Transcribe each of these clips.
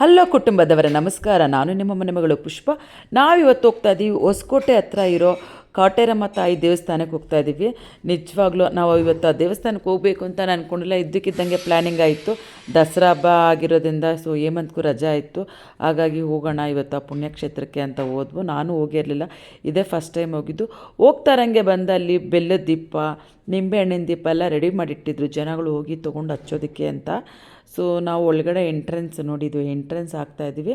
Hello ಕುಟುಂಬದವರ, ನಮಸ್ಕಾರ. ನಾನು ನಿಮ್ಮ ಮನೆ ಮಗಳು ಪುಷ್ಪ. ನಾವಿವತ್ತು ಹೋಗ್ತಾ ಇದ್ದೀವಿ ಹೊಸಕೋಟೆ ಹತ್ರ ಇರೋ ಕಾಟೇರಮ್ಮ ತಾಯಿ ದೇವಸ್ಥಾನಕ್ಕೆ ಹೋಗ್ತಾ ಇದ್ದೀವಿ ನಿಜವಾಗ್ಲೂ ನಾವು ಇವತ್ತು ಆ ದೇವಸ್ಥಾನಕ್ಕೆ ಹೋಗಬೇಕು ಅಂತ ನಾನು ಅಂದ್ಕೊಂಡಿಲ್ಲ ಇದ್ದಕ್ಕಿದ್ದಂಗೆ ಪ್ಲ್ಯಾನಿಂಗ್ ಆಯಿತು. ದಸರಾ ಹಬ್ಬ ಆಗಿರೋದ್ರಿಂದ ಸೊ, ಹೇಮಂತ್ಗೂ ರಜಾ ಇತ್ತು ಹಾಗಾಗಿ ಹೋಗೋಣ ಇವತ್ತು ಆ ಪುಣ್ಯಕ್ಷೇತ್ರಕ್ಕೆ ಅಂತ ಹೋದ್ವು. ನಾನು ಹೋಗಿರಲಿಲ್ಲ ಇದೇ ಫಸ್ಟ್ ಟೈಮ್ ಹೋಗಿದ್ದು. ಹೋಗ್ತಾ ಇರಂಗೆ ಬಂದು ಅಲ್ಲಿ ಬೆಲ್ಲದ ದೀಪ ನಿಂಬೆಹಣ್ಣಿನ ದೀಪ ಎಲ್ಲ ರೆಡಿ ಮಾಡಿಟ್ಟಿದ್ರು. ಜನಗಳು ಹೋಗಿ ತೊಗೊಂಡು ಹಚ್ಚೋದಕ್ಕೆ ಅಂತ. ಸೊ ನಾವು ಒಳಗಡೆ ಎಂಟ್ರೆನ್ಸ್ ನೋಡಿದ್ವಿ ಎಂಟ್ರೆನ್ಸ್ ಆಗ್ತಾ ಇದ್ದೀವಿ.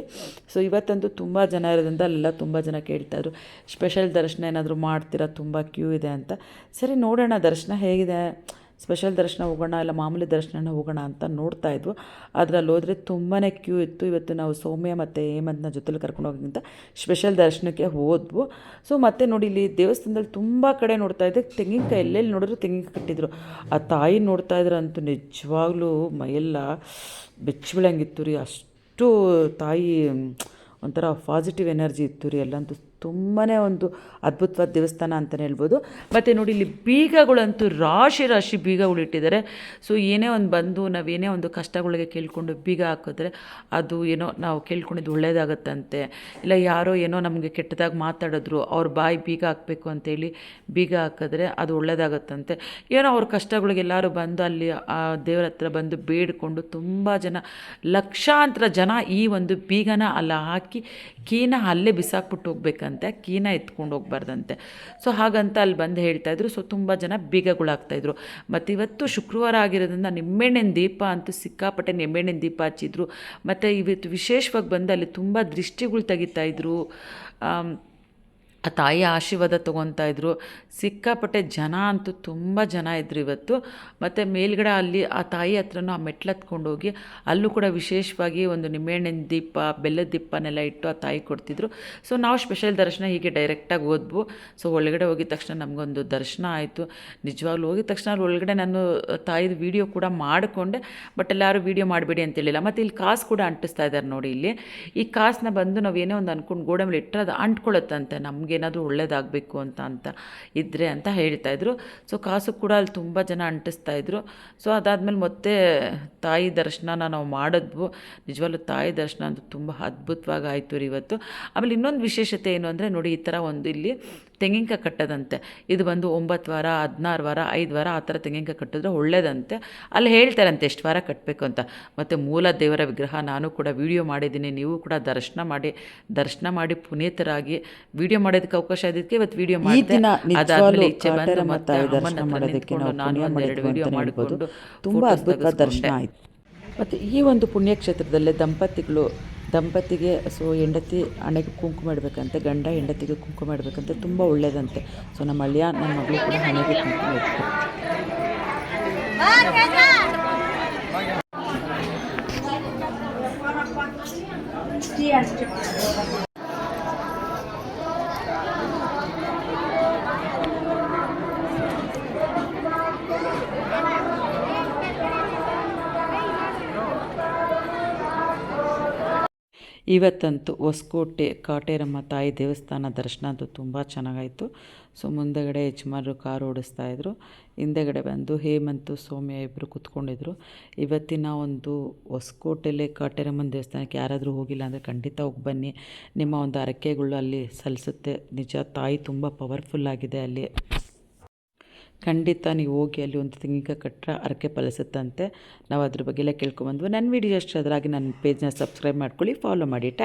ಸೊ ಇವತ್ತಂತೂ ತುಂಬ ಜನ ಇರೋದ್ರಿಂದ ಅಲ್ಲೆಲ್ಲ ತುಂಬ ಜನ ಕೇಳ್ತಾಯಿದ್ರು ಸ್ಪೆಷಲ್ ದರ್ಶನ ಏನಾದರೂ ಮಾಡ್ತೀರಾ? ತುಂಬ ಕ್ಯೂ ಇದೆ ಅಂತ. ಸರಿ, ನೋಡೋಣ, ದರ್ಶನ ಹೇಗಿದೆ? ಸ್ಪೆಷಲ್ ದರ್ಶನ ಹೋಗೋಣ, ಇಲ್ಲ ಮಾಮೂಲಿ ದರ್ಶನ ಹೋಗೋಣ ಅಂತ ನೋಡ್ತಾ ಇದ್ವು. ಅದ್ರಲ್ಲಿ ಹೋದರೆ ತುಂಬಾ ಕ್ಯೂ ಇತ್ತು. ಇವತ್ತು ನಾವು ಸೌಮ್ಯ ಮತ್ತು ಹೇಮಂತ್ನ ಜೊತೆಲಿ ಕರ್ಕೊಂಡು ಹೋಗೋಕ್ಕಿಂತ ಸ್ಪೆಷಲ್ ದರ್ಶನಕ್ಕೆ ಹೋದ್ವು. ಸೊ ಮತ್ತೆ ನೋಡಿ ಇಲ್ಲಿ ದೇವಸ್ಥಾನದಲ್ಲಿ ತುಂಬ ಕಡೆ ನೋಡ್ತಾ ಇದ್ದೆ. ತೆಂಗಿನಕಾಯಿ ಎಲ್ಲೆಲ್ಲಿ ನೋಡಿದ್ರು ತೆಂಗಿನಕಾಯಿ ಕಟ್ಟಿದ್ರು. ಆ ತಾಯಿ ನೋಡ್ತಾ ಇದ್ರು ಅಂತೂ ನಿಜವಾಗ್ಲೂ ಮೈಯೆಲ್ಲ ಬೆಚ್ಚಬಿಳಂಗಿತ್ತು ರೀ. ಅಷ್ಟು ತಾಯಿ ಒಂಥರ ಪಾಸಿಟಿವ್ ಎನರ್ಜಿ ಇತ್ತು ರೀ. ಅಲ್ಲಂತೂ ತುಂಬಾ ಒಂದು ಅದ್ಭುತವಾದ ದೇವಸ್ಥಾನ ಅಂತಲೇ ಹೇಳ್ಬೋದು. ಮತ್ತು ನೋಡಿ, ಇಲ್ಲಿ ಬೀಗಗಳಂತೂ ರಾಶಿ ರಾಶಿ ಬೀಗಗಳು ಇಟ್ಟಿದ್ದಾರೆ. ಸೊ ಏನೇ ಒಂದು ಬಂದು ನಾವೇನೇ ಒಂದು ಕಷ್ಟಗಳಿಗೆ ಕೇಳಿಕೊಂಡು ಬೀಗ ಹಾಕಿದ್ರೆ ಅದು ಏನೋ ನಾವು ಕೇಳ್ಕೊಂಡಿದ್ದು ಒಳ್ಳೆಯದಾಗತ್ತಂತೆ ಇಲ್ಲ, ಯಾರೋ ಏನೋ ನಮಗೆ ಕೆಟ್ಟದಾಗಿ ಮಾತಾಡಿದ್ರು, ಅವ್ರ ಬಾಯಿ ಬೀಗ ಹಾಕಬೇಕು ಅಂತೇಳಿ ಬೀಗ ಹಾಕಿದ್ರೆ ಅದು ಒಳ್ಳೆಯದಾಗತ್ತಂತೆ ಏನೋ ಅವ್ರ ಕಷ್ಟಗಳಿಗೆ ಎಲ್ಲರೂ ಬಂದು ಅಲ್ಲಿ ಆ ದೇವರ ಹತ್ರ ಬಂದು ಬೇಡಿಕೊಂಡು ತುಂಬ ಜನ, ಲಕ್ಷಾಂತರ ಜನ ಈ ಒಂದು ಬೀಗನ ಅಲ್ಲ ಹಾಕಿ ಕೀನ ಅಲ್ಲೇ ಬಿಸಾಕ್ಬಿಟ್ಟು ಹೋಗ್ಬೇಕಂತೆ. ಕೀನ ಎತ್ಕೊಂಡು ಹೋಗ್ಬಾರ್ದಂತೆ. ಸೊ ಹಾಗಂತ ಅಲ್ಲಿ ಬಂದು ಹೇಳ್ತಾಯಿದ್ರು ಸೊ ತುಂಬ ಜನ ಬೀಗಗಳಾಗ್ತಾಯಿದ್ರು ಮತ್ತು ಇವತ್ತು ಶುಕ್ರವಾರ ಆಗಿರೋದ್ರಿಂದ ನಿಮ್ಮೆಣ್ಣಿನ ದೀಪ ಅಂತೂ ಸಿಕ್ಕಾಪಟ್ಟೆ ನಿಮ್ಮೆಣ್ಣಿನ ದೀಪ ಹಚ್ಚಿದ್ರು. ಮತ್ತು ಇವತ್ತು ವಿಶೇಷವಾಗಿ ಬಂದು ಅಲ್ಲಿ ತುಂಬ ದೃಷ್ಟಿಗಳು ತೆಗಿತಾಯಿದ್ರು ಆ ತಾಯಿ ಆಶೀರ್ವಾದ ತೊಗೊತಾ ಇದ್ದರು ಸಿಕ್ಕಾಪಟ್ಟೆ ಜನ ಅಂತೂ ತುಂಬ ಜನ ಇದ್ದರು ಇವತ್ತು. ಮತ್ತು ಮೇಲ್ಗಡೆ ಅಲ್ಲಿ ಆ ತಾಯಿ ಹತ್ರನೂ ಆ ಮೆಟ್ಲು ಹತ್ಕೊಂಡು ಹೋಗಿ ಅಲ್ಲೂ ಕೂಡ ವಿಶೇಷವಾಗಿ ಒಂದು ನಿಂಬೆಹಣ್ಣಿನ ದೀಪ, ಬೆಲ್ಲದ ದೀಪನೆಲ್ಲ ಇಟ್ಟು ಆ ತಾಯಿ ಕೊಡ್ತಿದ್ರು. ಸೊ ನಾವು ಸ್ಪೆಷಲ್ ದರ್ಶನ ಹೀಗೆ ಡೈರೆಕ್ಟಾಗಿ ಹೋದ್ವು. ಸೊ ಒಳಗಡೆ ಹೋಗಿದ ತಕ್ಷಣ ನಮಗೊಂದು ದರ್ಶನ ಆಯಿತು. ನಿಜವಾಗ್ಲೂ ಹೋಗಿದ ತಕ್ಷಣ ಅಲ್ಲಿ ಒಳಗಡೆ ನಾನು ತಾಯಿದು ವೀಡಿಯೋ ಕೂಡ ಮಾಡಿಕೊಂಡೆ. ಬಟ್ ಎಲ್ಲರೂ ವೀಡಿಯೋ ಮಾಡಬೇಡಿ ಅಂತೇಳಿಲ್ಲ ಮತ್ತು ಇಲ್ಲಿ ಕಾಸು ಕೂಡ ಅಂಟಿಸ್ತಾ ಇದ್ದಾರೆ ನೋಡಿ ಇಲ್ಲಿ. ಈ ಕಾಸನ್ನ ಬಂದು ನಾವು ಏನೇ ಒಂದು ಅಂದ್ಕೊಂಡು ಗೋಡೆ ಮೇಲೆ ಇಟ್ಟರೆ ಅದು ಅಂಟ್ಕೊಳ್ಳುತ್ತಂತೆ ನಮಗೇನಾದರೂ ಒಳ್ಳೇದಾಗಬೇಕು ಅಂತ ಅಂತ ಇದ್ದರೆ ಅಂತ ಹೇಳ್ತಾ ಇದ್ರು. ಸೊ ಕಾಸು ಕೂಡ ಅಲ್ಲಿ ತುಂಬ ಜನ ಅಂಟಿಸ್ತಾ ಇದ್ರು. ಸೊ ಅದಾದಮೇಲೆ ಮತ್ತೆ ತಾಯಿ ದರ್ಶನನ ನಾವು ಮಾಡಿದ್ವು. ನಿಜವಾಗ್ಲೂ ತಾಯಿ ದರ್ಶನ ಅಂತೂ ತುಂಬ ಅದ್ಭುತವಾಗಿ ಆಯಿತು ರೀ ಇವತ್ತು. ಆಮೇಲೆ ಇನ್ನೊಂದು ವಿಶೇಷತೆ ಏನು ಅಂದರೆ ನೋಡಿ ಈ ಥರ ಒಂದು ಇಲ್ಲಿ ತೆಂಗಿನಕಾಯಿ ಕಟ್ಟೋದಂತೆ. ಇದು ಬಂದು ಒಂಬತ್ತು ವಾರ ಹದಿನಾರು ವಾರ ಐದು ವಾರ ಆ ಥರ ತೆಂಗಿನಕಾಯಿ ಕಟ್ಟಿದ್ರೆ ಒಳ್ಳೇದಂತೆ. ಅಲ್ಲಿ ಹೇಳ್ತಾರಂತೆ ಎಷ್ಟು ವಾರ ಕಟ್ಟಬೇಕು ಅಂತ. ಮತ್ತು ಮೂಲ ದೇವರ ವಿಗ್ರಹ ನಾನು ಕೂಡ ವಿಡಿಯೋ ಮಾಡಿದ್ದೀನಿ. ನೀವು ಕೂಡ ದರ್ಶನ ಮಾಡಿ ದರ್ಶನ ಮಾಡಿ ಪುನೀತರಾಗಿ ವಿಡಿಯೋ ಮಾಡೋದಕ್ಕೆ ಅವಕಾಶ ಇದಕ್ಕೆ ಇವತ್ತು ವಿಡಿಯೋ ಮಾಡಿದ್ದೀನಿ ಮಾಡಿದ್ದೆ ಅದಾದಮೇಲೆ ಬಂದು ಮತ್ತೆ ಅಮ್ಮನ ಮಾಡೋದಕ್ಕೆ ನಾನು ಒಂದೆರಡು ವಿಡಿಯೋ ಮಾಡಿಕೊಂಡು ತುಂಬ ದರ್ಶನ. ಆಯಿತು. ಮತ್ತು ಈ ಒಂದು ಪುಣ್ಯಕ್ಷೇತ್ರದಲ್ಲೇ ದಂಪತಿಗಳು ದಂಪತಿಗೆ ಸೊ ಹೆಂಡತಿ ಹಣೆಗೆ ಕುಂಕುಮ ಇಡಬೇಕಂತೆ ಗಂಡ ಹೆಂಡತಿಗೆ ಕುಂಕುಮ ಇಡಬೇಕಂತೆ ತುಂಬ ಒಳ್ಳೆಯದಂತೆ ಸೊ ನಮ್ಮ ಅಳಿಯ ನನ್ನ ಮಗಳು ಕೂಡ ಹಣೆಗೆ ಕುಂಕುಮ ಇಡ್ತಾರೆ ಇವತ್ತಂತೂ ಹೊಸಕೋಟೆ, ಕಾಟೇರಮ್ಮ ತಾಯಿ ದೇವಸ್ಥಾನ ದರ್ಶನ ಅಂತೂ ತುಂಬ ಚೆನ್ನಾಗಾಯಿತು. ಸೊ, ಮುಂದೆಗಡೆ ಯಜಮಾನರು ಕಾರ್ ಓಡಿಸ್ತಾ ಇದ್ರು. ಹಿಂದೆಗಡೆ ಬಂದು ಹೇಮಂತು, ಸೌಮ್ಯ ಇಬ್ಬರು ಕೂತ್ಕೊಂಡಿದ್ರು. ಇವತ್ತಿನ ಒಂದು ಹೊಸಕೋಟೆಲೆ ಕಾಟೇರಮ್ಮನ ದೇವಸ್ಥಾನಕ್ಕೆ ಯಾರಾದರೂ ಹೋಗಿಲ್ಲ ಅಂದರೆ ಖಂಡಿತ ಹೋಗಿ ಬನ್ನಿ. ನಿಮ್ಮ ಒಂದು ಹರಕೆಗಳು ಅಲ್ಲಿ ಸಲ್ಲಿಸುತ್ತೆ ನಿಜ ತಾಯಿ ತುಂಬ ಪವರ್ಫುಲ್ ಆಗಿದೆ ಅಲ್ಲಿ. ಖಂಡಿತ ನೀವು ಹೋಗಿ ಅಲ್ಲಿ ಒಂದು ತೆಂಗಿನಕಾಯಿ ಕಟ್ಟರೆ ಅರಕೆ ಫಲಿಸುತ್ತಂತೆ. ನಾವು ಅದ್ರ ಬಗ್ಗೆ ಎಲ್ಲ ಕೇಳ್ಕೊಂಬಂದ್ವಿ ನನ್ನ ವಿಡಿಯೋ ಅಷ್ಟು ಅದರಾಗಿ ನನ್ನ ಪೇಜ್ನ ಸಬ್ಸ್ಕ್ರೈಬ್ ಮಾಡ್ಕೊಳ್ಳಿ ಫಾಲೋ ಮಾಡಿ. ಟ್ಯಾ